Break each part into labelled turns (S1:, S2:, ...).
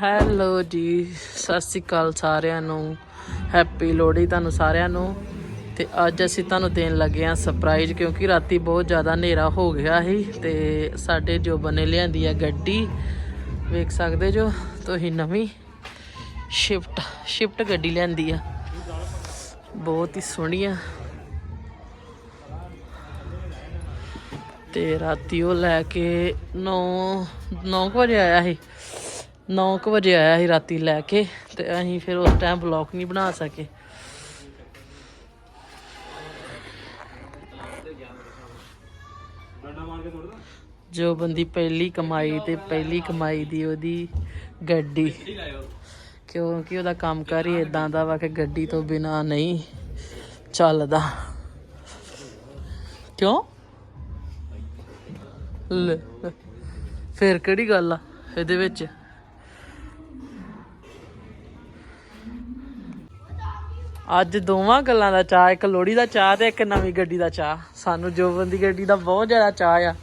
S1: Hello ਜੀ, ਸਤਿ ਸ਼੍ਰੀ ਅਕਾਲ ਸਾਰਿਆਂ ਨੂੰ। ਹੈਪੀ ਲੋਹੜੀ ਤੁਹਾਨੂੰ ਸਾਰਿਆਂ ਨੂੰ। ਤੇ ਅੱਜ ਅਸੀਂ ਤੁਹਾਨੂੰ ਦੇਣ ਲੱਗੇ ਆ ਸਰਪ੍ਰਾਈਜ਼ ਕਿਉਂਕਿ ਰਾਤੀ ਬਹੁਤ ਜ਼ਿਆਦਾ ਹਨੇਰਾ ਹੋ ਗਿਆ ਸੀ ਤੇ ਸਾਡੇ ਜੋਬਨ ਨੇ ਲਿਆਂਦੀ ਆ ਗੱਡੀ, ਵੇਖ ਸਕਦੇ ਜੋ, ਤੁਸੀਂ ਨਵੀਂ ਸ਼ਿਫਟ ਸ਼ਿਫਟ ਗੱਡੀ ਲਿਆਂਦੀ ਆ। ਬਹੁਤ ਹੀ ਸੋਹਣੀ ਆ। ਤੇ ਰਾਤੀ ਉਹ ਲੈ ਕੇ 9 9 ਵਜੇ ਆਇਆ ਸੀ। 9 ਵਜੇ ਆਇਆ ਸੀ ਰਾਤੀ ਲੈ ਕੇ ਤੇ ਅਸੀਂ ਫਿਰ ਉਸ ਟਾਈਮ ਬਲੌਗ ਨਹੀਂ ਬਣਾ ਸਕੇ। ਜੋ ਬੰਦੀ ਪਹਿਲੀ ਕਮਾਈ ਤੇ ਪਹਿਲੀ ਕਮਾਈ ਦੀ ਉਹਦੀ ਗੱਡੀ। ਕਿਉਂਕਿ ਉਹਦਾ ਕੰਮ ਕਰ ਹੀ ਇਦਾਂ ਦਾ ਵਾ ਕਿ ਗੱਡੀ ਤੋਂ ਬਿਨਾ ਨਹੀਂ ਚੱਲਦਾ। ਕਿਉਂ? ਫਿਰ ਕਿਹੜੀ ਗੱਲ ਆ ਇਹਦੇ ਵਿੱਚ? ਅੱਜ ਦੋਵਾਂ ਗੱਲਾਂ ਦਾ ਚਾਹ ਇੱਕ ਲੋੜੀ ਦਾ ਚਾਹ ਤੇ ਇੱਕ ਨਵੀਂ ਗੱਡੀ ਦਾ ਚਾਹ ਸਾਨੂੰ ਜੋਬਨ ਦੀ ਗੱਡੀ ਦਾ ਬਹੁਤ ਜ਼ਿਆਦਾ ਚਾਹ ਆ।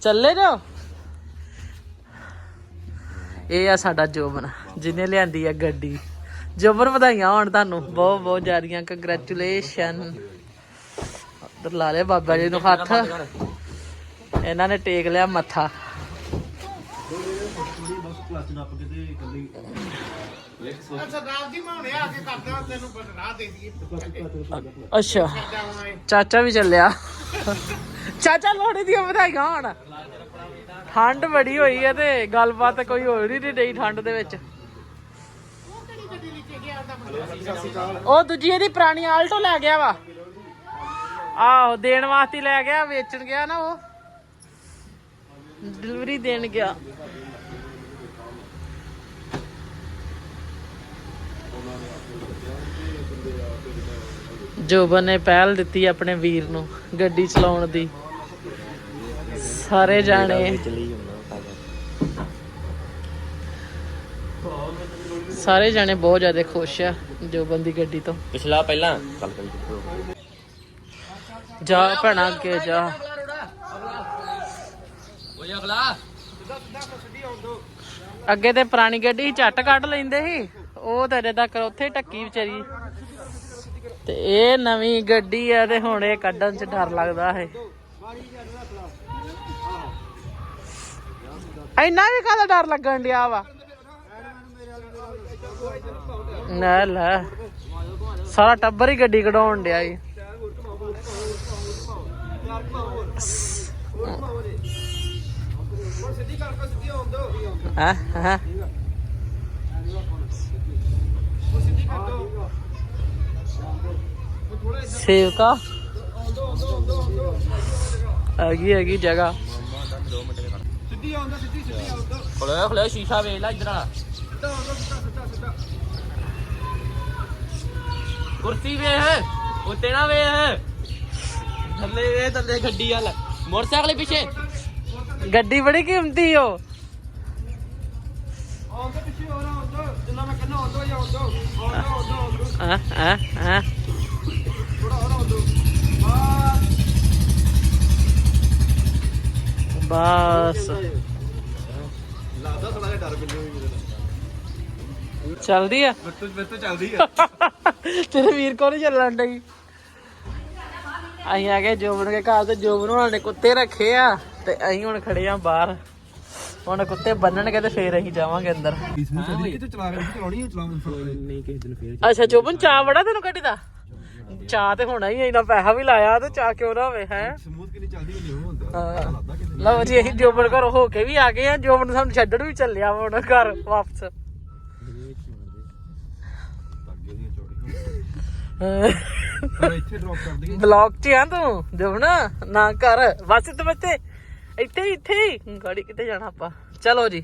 S1: ਚੱਲੇ ਜਾਓ। ਇਹ ਆ ਸਾਡਾ ਜੋਬਨ, ਜਿਹਨੇ ਲਿਆਂਦੀ ਆ ਗੱਡੀ। ਜੋਬਨ ਵਧਾਈਆਂ ਹੋਣ ਤੁਹਾਨੂੰ। ਬਹੁਤ ਬਹੁਤ ਜ਼ਿਆਦੀਆਂ। ਕੰਗ੍ਰੈਚੁਲੇਸ਼ਨ ਉਧਰ ਲਾ ਲਿਆ ਬਾਬਾ ਜੀ ਨੂੰ ਹੱਥ। ਇਹਨਾਂ ਨੇ ਟੇਕ ਲਿਆ ਮੱਥਾ।
S2: ਸਰਦਾਰ ਜੀ ਮੈਂ ਹੁਣੇ ਆ ਕੇ ਕਰਦਾ ਤੈਨੂੰ ਰਾਹ ਦੇ ਦਈਏ।
S1: ਅੱਛਾ। ਚਾਚਾ ਵੀ ਚੱਲਿਆ। ਚਾਚਾ ਲੋਹੜੀ ਦੀਆਂ ਵਧਾਈਆਂ ਹੋਣ। ਠੰਡ ਬੜੀ ਹੋਈ ਹੈ ਤੇ ਗੱਲਬਾਤ ਕੋਈ ਹੋ ਨਹੀਂ ਰਹੀ ਠੰਡ ਦੇ ਵਿੱਚ। ਉਹ ਦੂਜੀ ਇਹਦੀ ਪੁਰਾਣੀ ਆਲਟੋ ਲੈ ਗਿਆ ਵਾ। ਆਹੋ ਦੇਣ ਵਾਸਤੇ ਲੈ ਗਿਆ ਵੇਚਣ ਗਿਆ ਨਾ ਉਹ। ਡਿਲੀਵਰੀ ਦੇਣ ਗਿਆ। ਜੋਬਨ ਨੇ ਪਹਿਲ ਦਿੱਤੀ ਆਪਣੇ ਵੀਰ ਨੂੰ ਗੱਡੀ ਚਲਾਉਣ ਦੀ। ਸਾਰੇ ਜਾਣੇ। ਸਾਰੇ ਜਾਣੇ ਬਹੁਤ ਜ਼ਿਆਦਾ ਖੁਸ਼ ਆ ਜੋਬਨ ਦੀ ਗੱਡੀ ਤੋਂ।
S3: ਪਿਛਲਾ ਪਹਿਲਾਂ। ਚੱਲ
S1: ਜਾ ਭੈਣਾ ਅੱਗੇ ਜਾ।
S3: ਓਏ ਅਗਲਾ
S1: ਅੱਗੇ ਤੇ ਪੁਰਾਣੀ ਗੱਡੀ ਝੱਟ ਕੱਢ ਲੈਂਦੇ ਸੀ। ਉਹ ਤੇਰੇ ਤੱਕ ਉੱਥੇ ਟੱਕੀ ਵਿਚਾਰੀ। ਤੇ ਇਹ ਨਵੀਂ ਗੱਡੀ ਆ ਤੇ ਹੁਣ ਇਹ ਕੱਢਣ ਚ ਡਰ ਲੱਗਦਾ ਹੈ ਇੰਨਾ ਵੀ ਕਾਹਦਾ ਡਰ ਲੱਗਣ ਡਿਆ ਵਾ? ਨਾ ਲੈ। ਸਾਰਾ ਟੱਬਰ ਹੀ ਗੱਡੀ ਕਢਾਉਣ ਡਿਆ ਈ। ਹਾਂ ਹਾਂ। ਸੇਵਕਾ। ਹੈਗੀ ਹੈਗੀ ਜਗ੍ਹਾ।
S2: ਸਿੱਧੀ ਆਉਂਦਾ ਸਿੱਧੀ ਸਿੱਧੀ ਆਉਂਦਾ
S3: ਖੋਲੇ ਖੋਲੇ ਸ਼ੀਸ਼ਾ ਵੇਖ ਲੈ ਇਧਰ ਆ
S2: ਸਿੱਧਾ ਆਉਂਦਾ ਸਿੱਧਾ ਸਿੱਧਾ ਸਿੱਧਾ।
S3: ਕੁਰਸੀ ਵੇਖ ਉੱਤੇ ਨਾ ਵੇਖ। ਥੱਲੇ ਵੇ ਥੱਲੇ ਗੱਡੀ ਵਾਲਾ। ਮੋਟਰਸਾਈਕਲ ਪਿੱਛੇ।
S1: ਗੱਡੀ ਬੜੀ ਕੀਮਤੀ ਓ।
S2: ਆਉਂਦਾ ਪਿੱਛੇ ਹੋਰ ਆਉਂਦਾ ਜਿੰਨਾ ਮੈਂ ਕਹਿੰਦਾ ਆਉਂਦਾ ਹੀ ਆਉਂਦਾ ਆਉਂਦਾ ਆਉਂਦਾ ਆਉਂਦਾ ਬਸ। ਲੱਗਦਾ ਥੋੜਾ ਜਿਹਾ ਡਰ ਮੈਨੂੰ ਵੀ
S1: ਚੱਲਦੀ ਆ?
S2: ਮੇਰੇ ਤੋਂ ਚੱਲਦੀ ਆ।
S1: ਤੇਰੇ ਵੀਰ ਕੋਲ ਨਹੀਂ ਚੱਲਣ ਡਈ? ਅਸੀਂ ਆ ਗਏ ਜੋਬਨ ਦੇ ਘਰ ਤੇ ਜੋਬਨ ਹੋਣਾ ਨੇ ਕੁੱਤੇ ਰੱਖੇ ਆ ਤੇ ਅਸੀਂ ਹੁਣ ਖੜੇ ਆ ਬਾਹਰ। ਹੁਣ ਕੁੱਤੇ ਬੰਨਣਗੇ ਤੇ ਫੇਰ ਅਸੀਂ ਜਾਵਾਂਗੇ ਅੰਦਰ।
S2: ਇਸ ਨੂੰ ਚੱਲੀ ਕਿਤੇ ਚਲਾ ਕੇ ਚਲਾਉਣੀ ਹੈ ਚਲਾਉਣ
S3: ਨਹੀਂ ਕਿਸੇ ਦਿਨ ਫੇਰ
S1: ਅੱਛਾ ਜੋਬਨ ਚਾਹ ਬੜਾ ਤੈਨੂੰ ਗੱਡੀ ਦਾ ਚਾਹ ਤੇ ਹੋਣਾ ਹੀ ਇੰਨਾ ਪੈਸਾ ਵੀ ਲਾਇਆ ਤੇ ਚਾਹ ਕਿਉਂ ਨਾ ਹੋਵੇ ਹੈ?
S2: ਸਮੂਥ ਕਿੰਨੀ ਚੱਲਦੀ ਹੁੰਦੀ ਉਹ ਹੁੰਦਾ।
S1: ਲਓ ਜੀ ਅਸੀਂ ਜੋਬਨ ਘਰ ਹੋ ਕੇ ਵੀ ਆ ਗਏ ਆ ਜੋਬਨ ਸਾਨੂੰ ਛੱਡਣ ਵੀ ਚੱਲਿਆ ਵਾ ਹੁਣ ਘਰ ਵਾਪਸ।
S2: ਪਰ ਇੱਥੇ ਡ੍ਰੌਪ ਕਰ ਦਈਏ।
S1: ਬਲੌਗ 'ਚ ਆ ਤੂੰ ਜੋਬਨ ਨਾ ਕਰ। ਬਸ ਤੇ ਬੱਚੇ ਇੱਥੇ ਇੱਥੇ। ਗਾੜੀ ਕਿੱਥੇ ਜਾਣਾ ਆਪਾਂ। ਚਲੋ ਜੀ।